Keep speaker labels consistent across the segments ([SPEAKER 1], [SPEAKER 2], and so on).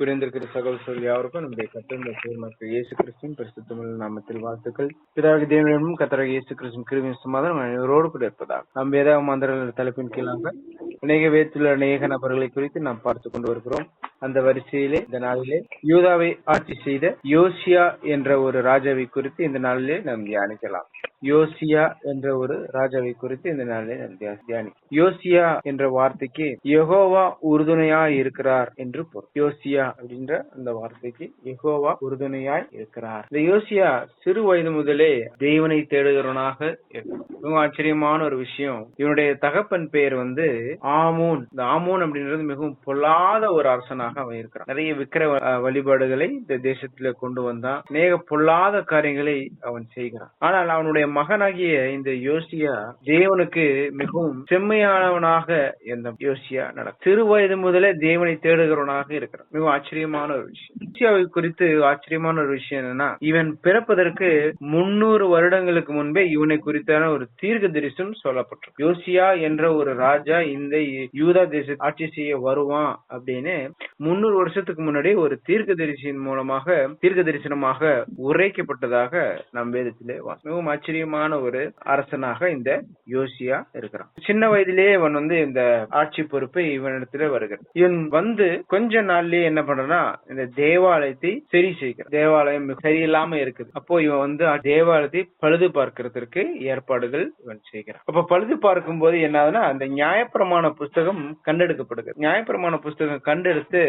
[SPEAKER 1] புரிந்திருக்கிற சகோதர யாருக்கும் நம்முடைய கத்திர மற்றும் இயேசு கிறிஸ்துவின் பரிசுத்தமிழ் நாமத்தில் வாழ்த்துக்கள். பிதாக தேவனும் கத்தராக இயேசு கிறிஸ்துவின் கிருமியின் சமாதானம் அனைவரோடு கூட இருப்பதாக. நம் வேதாக மந்திரங்கள் தலைப்பின் கீழாக அநேக வேத்துள்ள அநேக நபர்களை குறித்து நாம் பார்த்து கொண்டு வருகிறோம். அந்த வரிசையிலே இந்த நாளிலே யூதாவை ஆட்சி செய்த யோசியா என்ற ஒரு ராஜாவை குறித்து இந்த நாளிலே நாம் தியானிக்கலாம். யோசியா என்ற ஒரு ராஜாவை குறித்து இந்த நாளில் நாம் யோசியா என்ற வார்த்தைக்கு யகோவா உறுதுணையாய் இருக்கிறார் என்று பொருள். யோசியா அப்படின்ற அந்த வார்த்தைக்கு யகோவா உறுதுணையாய் இருக்கிறார். இந்த யோசியா சிறு வயது முதலே தெய்வனை தேடுகிறவனாக இருக்கும் மிகவும் ஆச்சரியமான ஒரு விஷயம். இவனுடைய தகப்பன் பெயர் வந்து ஆமூன். இந்த ஆமூன் அப்படின்றது மிகவும் பொல்லாத ஒரு அரசனாக அவன் இருக்கிறான். நிறைய விக்கிர வழிபாடுகளை இந்த தேசத்துல கொண்டு வந்தான். நேக பொல்லாத காரியங்களை அவன் செய்கிறான். ஆனால் அவனுடைய மகனாகிய இந்த யோசியா தேவனுக்கு மிகவும் செம்மையானவனாக இந்த யோசியா நடக்கும் சிறு வயது முதலே தேவனை தேடுகிறவனாக இருக்கிறான். மிகவும் ஆச்சரியமான ஒரு விஷயம். யோசியாவை குறித்து ஆச்சரியமான ஒரு விஷயம் என்னன்னா இவன் பிறப்பதற்கு முன்னூறு வருடங்களுக்கு முன்பே இவனை குறித்தான ஒரு தீர்க்க தரிசனம் சொல்லப்பட்டிருக்கு. யோசியா என்ற ஒரு ராஜா இந்த யூதா தேச ஆட்சி செய்ய வருவான் அப்படின்னு முன்னூறு வருஷத்துக்கு முன்னாடி ஒரு தீர்க்க தரிசியின் மூலமாக தீர்க்க தரிசனமாக உரைக்கப்பட்டதாக நம் வேதத்திலே மிகவும் மிகவும் ஆச்சரியமான ஒரு அரசனாக இந்த யோசியா இருக்கிறான். சின்ன வயதிலேயே இவன் வந்து இந்த ஆட்சி பொறுப்பு இவனிடத்துல வருகிறது இவன் வந்து கொஞ்ச நாள்லயே என்ன பண்றான்னா இந்த தேவாலயத்தை சரி செய்கிறான். தேவாலயம் சரியில்லாம இருக்குது. அப்போ இவன் வந்து தேவாலயத்தை பழுது பார்க்கிறதுக்கு ஏற்பாடுகள் இவன் செய்கிறான். அப்ப பழுது பார்க்கும் போது என்னதுன்னா அந்த நியாயப்பிரமாண புஸ்தகம் கண்டெடுக்கப்படுகிறது. நியாயப்பிரமாண புஸ்தகம் கண்டெடுத்து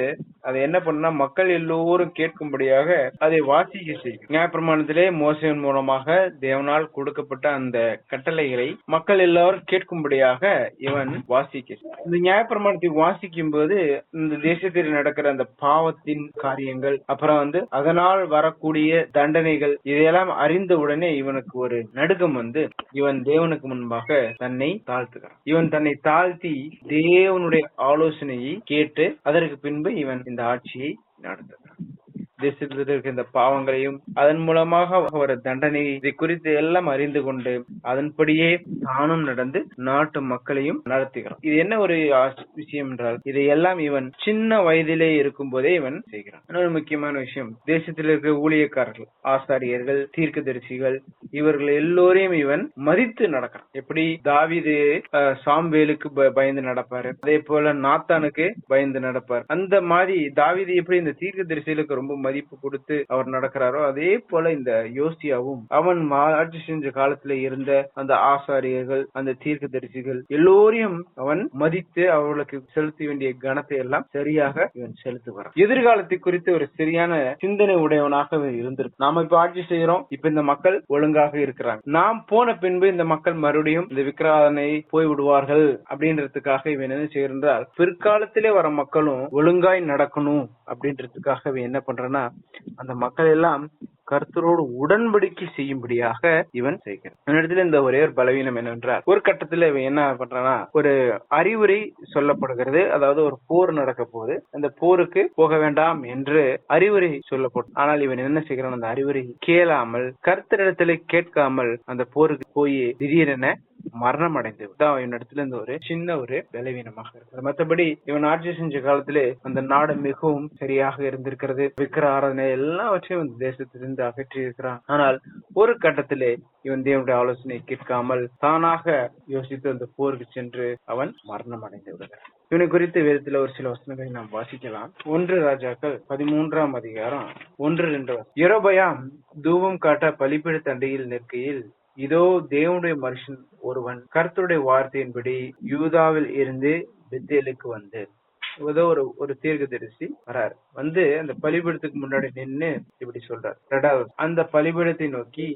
[SPEAKER 1] அதை என்ன பண்ணா மக்கள் எல்லோரும் கேட்கும்படியாக அதை வாசிக்க செய்யும். நியாயப்பிரமாணத்திலே மோசையின் மூலமாக தேவனால் கொடுக்கப்பட்ட அந்த கட்டளைகளை மக்கள் எல்லாரும் கேட்கும்படியாக இவன் வாசிக்க இந்த நியாயப்பிரமாணத்தை வாசிக்கும் போது இந்த தேசத்தில் நடக்கிற அந்த பாவத்தின் காரியங்கள் அப்புறம் வந்து அதனால் வரக்கூடிய தண்டனைகள் இதையெல்லாம் அறிந்த உடனே இவனுக்கு ஒரு நடுக்கம் வந்து இவன் தேவனுக்கு முன்பாக தன்னை தாழ்த்துகிறான். இவன் தன்னை தாழ்த்தி தேவனுடைய ஆலோசனையை கேட்டு அதற்கு பின்பு இவன் இந்த ஆட்சியை நடத்துகிறான். தேசத்தில் இந்த பாவங்களையும் அதன் மூலமாக ஒரு தண்டனை இதை குறித்து எல்லாம் அறிந்து கொண்டு அதன்படியே தானும் நடந்து நாட்டு மக்களையும் நடத்துகிறான். இது என்ன ஒரு விஷயம் என்றால் இதை எல்லாம் இவன் சின்ன வயதிலே இருக்கும் போதே இவன் செய்கிறான். இன்னொரு முக்கியமான விஷயம் தேசத்தில் இருக்கிற ஊழியக்காரர்கள் ஆசாரியர்கள் தீர்க்கதரிசிகள் இவர்கள் எல்லோரையும் இவன் மதித்து நடக்கிறான். எப்படி? தாவிது அஹ், சாம்வேலுக்கு ப- பயந்து நடப்பாரு. அதே போல நாத்தானுக்கு பயந்து நடப்பார். அந்த மாதிரி தாவிது எப்படி இந்த தீர்க்க தரிசிகளுக்கு ரொம்ப மதிப்பு கொடுத்து அவர் நடக்கிறாரோ அதே போல இந்த யோசியாவும் அவன் மா- ஆட்சி செஞ்ச காலத்துல இருந்த அந்த ஆசாரியர்கள் அந்த தீர்க்க தரிசிகள் எல்லோரையும் அவன் மதித்து அவர்களுக்கு செலுத்த வேண்டிய கணத்தை எல்லாம் சரியாக இவன் செலுத்துகிறான். எதிர்காலத்தை குறித்து ஒரு சரியான சிந்தனை உடையவனாக இவன் இருந்திருக்கு நாம இப்ப ஆட்சி செய்யறோம் இப்ப இந்த மக்கள் ஒழுங்காக இருக்கிறாங்க. நாம் போன பின்பு இந்த மக்கள் மறுபடியும் இந்த விக்கிராதனை போய் விடுவார்கள் அப்படின்றதுக்காக இவன் என்ன செய்யறால் பிற்காலத்திலே வர மக்களும் ஒழுங்காய் நடக்கணும் அப்படின்றதுக்காக இவன் என்ன பண்றான்னா அந்த மக்கள் எல்லாம் கர்த்தரோடு உடன்படிக்கை செய்யும்படியாக இவன் செய்கிறான். இவனிடத்துல இந்த ஒரே ஒரு பலவீனம் என்னவென்றால் ஒரு கட்டத்துல இவன் என்ன பண்றான்னா ஒரு அறிவுரை சொல்லப்படுகிறது அதாவது ஒரு போர் நடக்க போகுது. அந்த போருக்கு போக வேண்டாம் என்று அறிவுரை சொல்லப்படும். ஆனால் இவன் என்ன செய்கிறான்? அந்த அறிவுரை கேளாமல் கர்த்தரிடத்திலே கேட்காமல் அந்த போருக்கு போய் திடீரென மரணம் அடைந்து தான் இவனிடத்துல இருந்து ஒரு சின்ன ஒரு பலவீனமாக இருக்கு. மத்தபடி இவன் ஆட்சி செஞ்ச காலத்திலே அந்த நாடு மிகவும் சரியாக இருந்திருக்கிறது. விக்கிர ஆராதனை எல்லாவற்றையும் இந்த தேசத்திலிருந்து அகற்றி இருக்கிறான் ஆனால் ஒரு கட்டத்திலே இவன் தேவனுடைய ஆலோசனை கேட்காமல் தானாக யோசித்து அந்த போருக்கு சென்று அவன் மரணம் அடைந்து விடுகிறான். இவனை குறித்து வேதத்துல ஒரு சில வசனங்களை நாம் வாசிக்கலாம். ஒன்று ராஜாக்கள் பதிமூன்றாம் அதிகாரம் ஒன்று ரெண்டு இரபயாம் தூவம் தூபம் காட்ட பலிப்பிடு தண்டையில் நிற்கையில் இதோ தேவனுடைய மனுஷன் ஒருவன் கர்த்தருடைய வார்த்தையின்படி யூதாவில் இருந்து பெத்தேலுக்கு வந்து ஏதோ ஒரு ஒரு தீர்க்க தரிசி வராரு. வந்து அந்த பலிபீடத்துக்கு முன்னாடி நின்னு இப்படி சொல்றாரு. ரெண்டாவது அந்த பலிபீடத்தை நோக்கி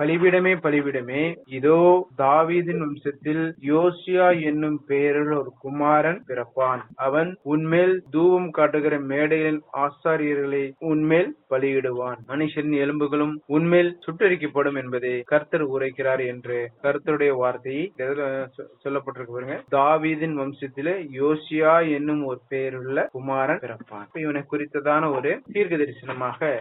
[SPEAKER 1] பலிபிடமே பலிபிடமே இதோ தாவீதின் வம்சத்தில் யோசியா என்னும் பெயரில் ஒரு குமாரன் பிறப்பான். அவன் உன்மேல் தூபம் காட்டுகிற மேடையின் ஆசாரியர்களை உன்மேல் பலியிடுவான். மனுஷன் எலும்புகளும் உன்மேல் சுட்டரிக்கப்படும் என்பதை கர்த்தர் உரைக்கிறார் என்று கர்த்தருடைய வார்த்தையை சொல்லப்பட்டிருக்க சொல்லப்பட்டிருக்கு பாருங்க. தாவீதின் வம்சத்திலே யோசியா என்னும் ஒரு பெயருள்ள குமாரன் பிறப்பான். இவனை குறித்ததான ஒரு தீர்க்க தரிசனமாக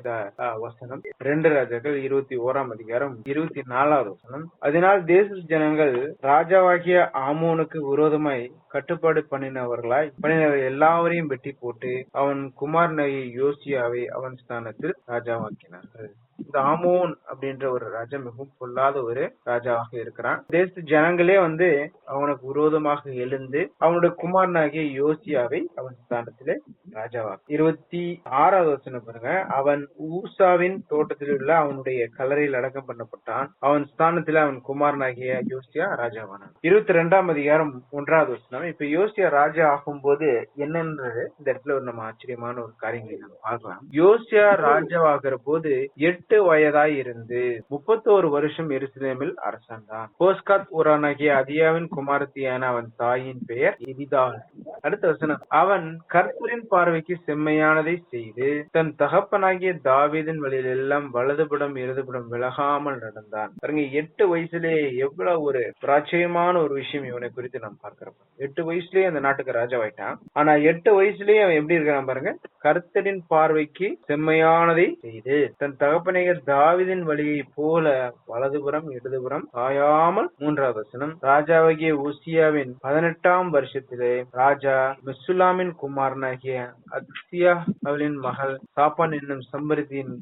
[SPEAKER 1] வசனம். ரெண்டு ராஜாக்கள் இருபத்தி ஓராம் அதிகாரம் இருபத்தி நாலாவது வசனம். அதனால் தேச ஜனங்கள் ராஜாவாகிய ஆமோனுக்கு விரோதமாய் கட்டுப்பாடு பண்ணினவர்களாய் பண்ணினவர் எல்லாவரையும் வெட்டி போட்டு அவன் குமாரனையை யோசியாவை அவன் ஸ்தானத்தில் ராஜாவாக்கினார்கள். ராமோன் அப்படின்ற ஒரு ராஜா மிகவும் பொல்லாத ஒரு ராஜாவாக இருக்கிறான். தேசத்து ஜனங்களே வந்து அவனுக்கு விரோதமாக எழுந்து அவனுடைய குமாரனாகிய யோசியாவை அவன் ஸ்தானத்திலே ராஜாவாக இருபத்தி ஆறாவது வசனம் பாருங்க. அவன் ஊசாவின் தோட்டத்தில் உள்ள அவனுடைய கலரையில் அடக்கம் பண்ணப்பட்டான். அவன் ஸ்தானத்தில் அவன் குமாரனாகிய யோசியா ராஜாவானான். இருபத்தி ரெண்டாம் அதிகாரம் ஒன்றாவது வசனம். இப்ப யோசியா ராஜா ஆகும்போது என்னன்றது இந்த இடத்துல ஒரு நம்ம ஆச்சரியமான ஒரு காரியங்களை நம்ம பார்க்கலாம். யோசியா ராஜாவாகிற போது எட்டு வயதாய் இருந்து முப்பத்தோரு வருஷம் எருசலேமில் அரசாண்டான் போஸ்காத் உரானாகிய அதியாவின் குமாரத்தியான அவன் தாயின் பெயர் எதிதாள் அடுத்த வசனம். அவன் கர்த்தரின் பார்வைக்கு செம்மையானதை செய்து தன் தகப்பனாகிய தாவீதின் வழியில் எல்லாம் வலதுபுடம் இடதுபுறம் விலகாமல் நடந்தான். பாருங்க எட்டு வயசுலேயே எவ்வளவு ஒரு பிராச்சயமான ஒரு விஷயம் இவனை குறித்து நாம் பார்க்கிறோம். எட்டு வயசுலயே அந்த நாட்டுக்கு ராஜாவாயிட்டான் ஆனா எட்டு வயசுலயே அவன் எப்படி இருக்கான் பாருங்க? கர்த்தரின் பார்வைக்கு செம்மையானதை செய்து தன் தகப்பனை நாயகர் தாவிதின் வழியை போல வலதுபுறம் இடதுபுறம் சாயாமல் மூன்றாவது வசனம். ராஜாவாகிய ஊசியாவின் பதினெட்டாம் வருஷத்திலே ராஜா மெசுலாமின் குமாரனாகிய அக்சியா அவளின் மகள் சாப்பான் என்னும் சம்பருத்தியின்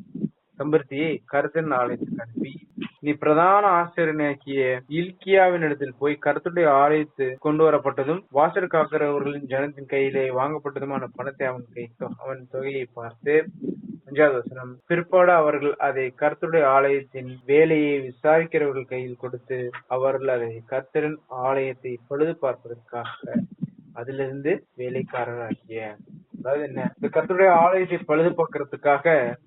[SPEAKER 1] சம்பருத்தியை கருத்தின் ஆலயத்துக்கு அனுப்பி. நீ பிரதான ஆசிரியனாக்கிய இல்கியாவின் இடத்தில் போய் கருத்துடைய ஆலயத்து கொண்டு வரப்பட்டதும் வாசல் காக்கிறவர்களின் ஜனத்தின் கையிலே வாங்கப்பட்டதுமான பணத்தை அவன் கை அவன் தொகையை பார்த்து அஞ்சாவது வசனம் பிற்பாடு அவர்கள் அதை கர்த்தருடைய ஆலயத்தின் வேலையை விசாரிக்கிறவர்கள் கையில் கொடுத்து அவர்கள் அதை கர்த்தரின் ஆலயத்தை பழுது பார்ப்பதற்காக அதிலிருந்து வேலைக்காரராகிய அதாவது என்ன? இந்த கர்த்தருடைய ஆலயத்தை பழுது பார்க்கறதுக்காக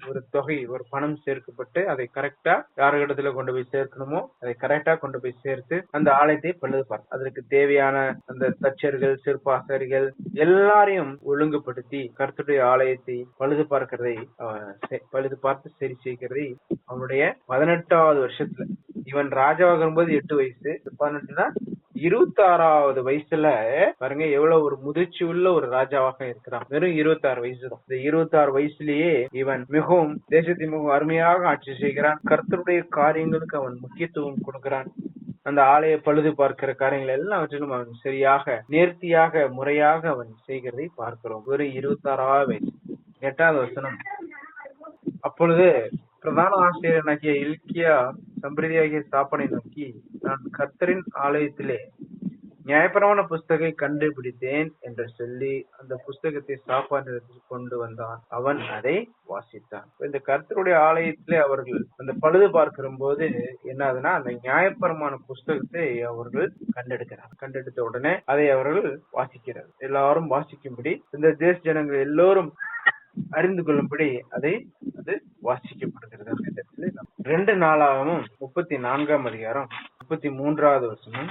[SPEAKER 1] ஒரு தொகை ஒரு பணம் சேர்க்கப்பட்டு அதை கரெக்டா யாருக்கிடத்துல கொண்டு போய் சேர்க்கணுமோ அதை கரெக்டா கொண்டு போய் சேர்த்து அந்த ஆலயத்தை பழுது பார்க்க அதற்கு தேவையான அந்த தச்சர்கள் சிற்பாசரிகள் எல்லாரையும் ஒழுங்குபடுத்தி கருத்துடைய ஆலயத்தை பழுது பார்க்கிறதை பழுது பார்த்து சரி செய்கிறதை அவனுடைய பதினெட்டாவது வருஷத்துல. இவன் ராஜாவாகும் போது எட்டு வயசு பதினெட்டுனா இருபத்தி ஆறாவது வயசுல பாருங்க எவ்வளவு ஒரு முதிர்ச்சி உள்ள ஒரு ராஜாவாக இருக்கிறான். வெறும் இருபத்தி ஆறு வயசு தான். இந்த இருபத்தி ஆறு வயசுலயே இவன் மிகவும் தேசத்தை மிகவும் அருமையாக ஆட்சி செய்கிறான். கர்த்தருடைய காரியங்களுக்கு அவன் முக்கியத்துவம் கொடுக்கிறான். அந்த ஆலய பழுது பார்க்கிற காரியங்கள் எல்லாவற்றிலும் அவன் சரியாக நேர்த்தியாக முறையாக அவன் செய்கிறதை பார்க்கிறோம். ஒரு இருபத்தி ஆறாவது வயசு. எட்டாவது வசனம். அப்பொழுது பிரதான ஆசிரியனாகிய இல்கியா சம்பிரதியாகிய சாப்பனை நோக்கி நான் கர்த்தரின் ஆலயத்திலே நியாயப்பிரமாண புஸ்தகை கண்டுபிடித்தேன் என்று சொல்லி அந்த புஸ்தகத்தை சாப்பாட்டிற்கு கொண்டு வந்தான். அவன் அதை வாசித்தான். இந்த கர்த்தருடைய ஆலயத்திலே அவர்கள் அந்த பழுது பார்க்கிற போது என்ன ஆகுதுன்னா அந்த நியாயபரமான புஸ்தகத்தை அவர்கள் கண்டெடுக்கிறார். கண்டெடுத்த உடனே அதை அவர்கள் வாசிக்கிறார். எல்லாரும் வாசிக்கும்படி இந்த தேச ஜனங்கள் எல்லோரும் அறிந்து கொள்ளும்படி அதை அது வாசிக்கப்படுகிறது. ரெண்டு நாளாகவும் முப்பத்தி நான்காம் அதிகாரம் முப்பத்தி மூன்றாவது வசனம்.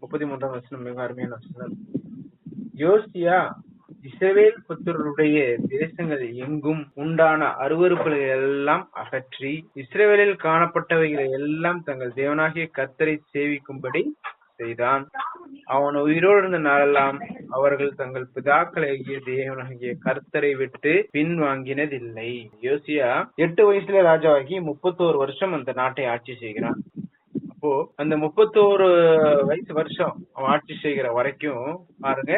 [SPEAKER 1] முப்பத்தி மூன்றாம் வசனம் மிக அருமையான வசனம். யோசியா இசவேல் புத்தருடைய தேசங்கள் எங்கும் உண்டான அருவருப்புகளை எல்லாம் அகற்றி இஸ்ரேவேலில் காணப்பட்டவைகளை எல்லாம் தங்கள் தேவனாகிய கர்த்தரை சேவிக்கும்படி செய்தான். அவன் உயிரோடு இருந்த நாளெல்லாம் அவர்கள் தங்கள் பிதாக்களாகிய தேவனாகிய கர்த்தரை விட்டு பின்வாங்கினதில்லை. யோசியா எட்டு வயசுல ராஜாவாகி முப்பத்தோரு வருஷம் அந்த நாட்டை ஆட்சி செய்கிறான். அப்போ அந்த முப்பத்தோரு வயசு வருஷம் அவன் ஆட்சி செய்கிற வரைக்கும் பாருங்க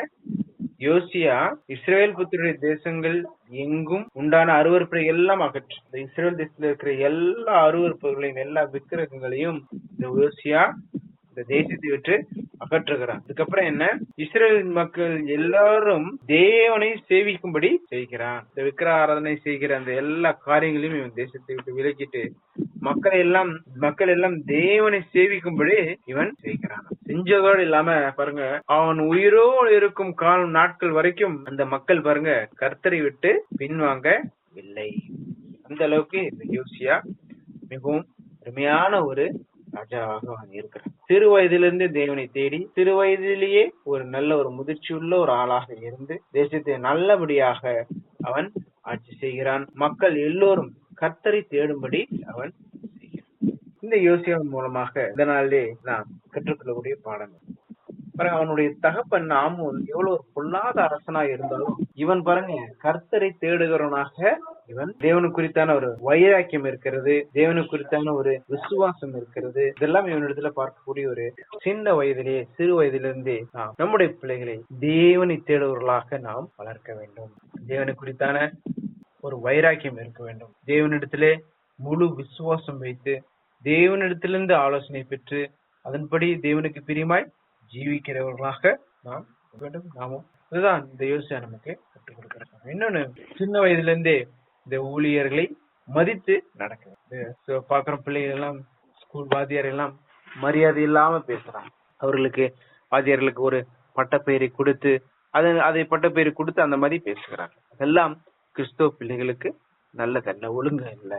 [SPEAKER 1] யோசியா இஸ்ரேல் புத்திரருடைய தேசங்கள் எங்கும் உண்டான அருவருப்பை எல்லாம் அகற்று. இந்த இஸ்ரேல் தேசத்துல இருக்கிற எல்லா அருவருப்புகளையும் எல்லா விக்கிரகங்களையும் இந்த யோசியா இந்த தேசத்தை விட்டு அகற்றுகிறான். அதுக்கப்புறம் என்ன? இஸ்ரேல் மக்கள் எல்லாரும் தேவனை சேவிக்கும்படி செய்கிறான். இந்த விக்கிர ஆராதனை செய்கிற அந்த எல்லா காரியங்களையும் இவன் தேசத்தை விட்டு விலக்கிட்டு மக்கள் எல்லாம் மக்கள் எல்லாம் தேவனை சேவிக்கும்படி இவன் செய்கிறான் செஞ்சதோடு இல்லாம பாருங்க அவன் உயிரோடு இருக்கும் காலம் நாட்கள் வரைக்கும் அந்த மக்கள் பாருங்க கர்த்தரை விட்டு பின்வாங்கவில்லை. அந்த அளவுக்கு யோசியா மிகவும் அருமையான ஒரு ராஜாவாக அவன் இருக்கிறான் சிறு வயதிலிருந்து தேவனை தேடி சிறு வயதிலேயே ஒரு நல்ல ஒரு முதிர்ச்சியுள்ள ஒரு ஆளாக இருந்து தேசத்தை நல்லபடியாக அவன் ஆட்சி செய்கிறான். மக்கள் எல்லோரும் கர்த்தரை தேடும்படி அவன் இந்த யோசியாவின் மூலமாக இதனாலே நாம் கற்றுக்கொள்ளக்கூடிய பாடங்கள். பாருங்க அவனுடைய தகப்பன் ஆமோன் எவ்வளவு ஒரு பொல்லாத அரசனா இருந்தாலும் இவன் பாருங்க கர்த்தரை தேடுகிறவனாக இவன் தேவனு குறித்தான ஒரு வைராக்கியம் இருக்கிறது தேவனு குறித்தான ஒரு விசுவாசம் இருக்கிறது. இதெல்லாம் இவனிடத்துல பார்க்கக்கூடிய ஒரு சின்ன வயதிலேயே சிறு வயதிலிருந்தே நாம் நம்முடைய பிள்ளைகளை தேவனை தேடுவர்களாக நாம் வளர்க்க வேண்டும். தேவனை குறித்தான ஒரு வைராக்கியம் இருக்க வேண்டும். தேவனிடத்திலே முழு விசுவாசம் வைத்து தேவனிடத்திலிருந்து ஆலோசனை பெற்று அதன்படி தேவனுக்கு பிரியமாய் ஜீவிக்கிறவர்களாக நாம் வேண்டும். நாமும் இதுதான் இந்த யோசியா நமக்கு கற்றுக் கொடுக்கிறாங்க இன்னொன்னு சின்ன வயதுல இருந்தே இந்த ஊழியர்களை மதித்து நடக்கிறது பாக்குற பிள்ளைகள் எல்லாம் ஸ்கூல் வாத்தியார் எல்லாம் மரியாதை இல்லாம பேசுறாங்க. அவர்களுக்கு வாத்தியார்களுக்கு ஒரு பட்டப்பெயரை கொடுத்து அதை அதை பட்டப்பெயரை கொடுத்து அந்த மாதிரி பேசுகிறாங்க. அதெல்லாம் கிறிஸ்தவ பிள்ளைகளுக்கு நல்லதல்ல ஒழுங்கு இல்ல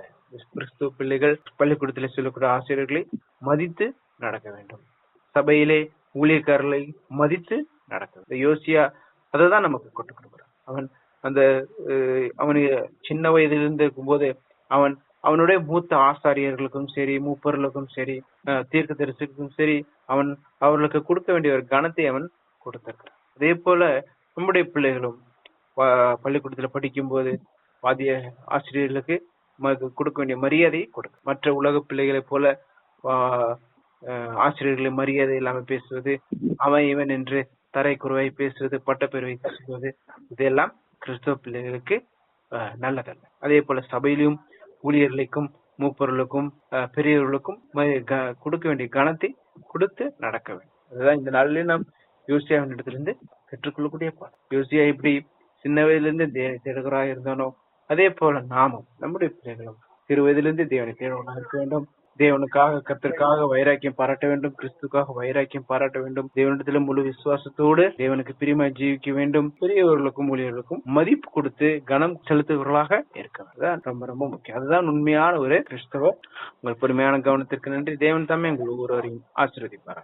[SPEAKER 1] கிறிஸ்துவ பிள்ளைகள் பள்ளிக்கூடத்தில் சொல்லக்கூடிய ஆசிரியர்களை மதித்து நடக்க வேண்டும். சபையிலே ஊழியக்காரர்களை மதித்து நடக்க யோசியா அதைதான் நமக்கு கொண்டு கொடுக்கிறான் அவன் அந்த அவனு சின்ன வயதில் இருந்து இருக்கும்போது அவன் அவனுடைய மூத்த ஆசாரியர்களுக்கும் சரி மூப்பர்களுக்கும் சரி தீர்க்க தரிசிக்கும் சரி அவன் அவர்களுக்கு கொடுக்க வேண்டிய ஒரு கணத்தை அவன் கொடுத்திருக்கிறான். அதே போல நம்முடைய பிள்ளைகளும் பள்ளிக்கூடத்துல பள்ளிக்கூடத்துல படிக்கும்போது வாத்திய ஆசிரியர்களுக்கு கொடுக்க வேண்டிய மரியாதை கொடுக்க மற்ற உலக பிள்ளைகளை போல ஆசிரியர்களை மரியாதை இல்லாம பேசுவது அவன் இவன் என்று தரை குறைவை பேசுவது பட்டப்பேரவை பேசுவது இதெல்லாம் கிறிஸ்தவ பிள்ளைகளுக்கு நல்லதல்ல. அதே போல சபையிலும் ஊழியர்களுக்கும் மூப்பர்களுக்கும் பெரியவர்களுக்கும் கொடுக்க வேண்டிய கணத்தை கொடுத்து நடக்க வேண்டும். அதுதான் இந்த நாளிலே நாம் யோசியாவின் இடத்திலிருந்து கற்றுக்கொள்ளக்கூடிய பாடம். யோசியா இப்படி சின்ன வயதிலிருந்து தேவனை தேடுகிறா இருந்தானோ அதே போல நாமும் நம்முடைய பிள்ளைகளும் சிறு வயதிலிருந்து தேவனை தேவனாக இருக்க வேண்டும். தேவனுக்காக கத்திற்காக வைராக்கியம் பாராட்ட வேண்டும். கிறிஸ்துக்காக வைராக்கியம் பாராட்ட வேண்டும். தேவனிடத்தில் முழு விசுவாசத்தோடு தேவனுக்கு பிரியமாய் ஜீவிக்க வேண்டும். பெரியவர்களுக்கும் ஊழியர்களுக்கும் மதிப்பு கொடுத்து கனம் செலுத்துபவர்களாக இருக்க ரொம்ப ரொம்ப முக்கியம். அதுதான் உண்மையான ஒரு கிறிஸ்தவ உங்கள் பொறுமையான கவனத்திற்கு நன்றி. தேவன் தாமே உங்கள் ஒவ்வொருவரையும் ஆசீர்வதிப்பார்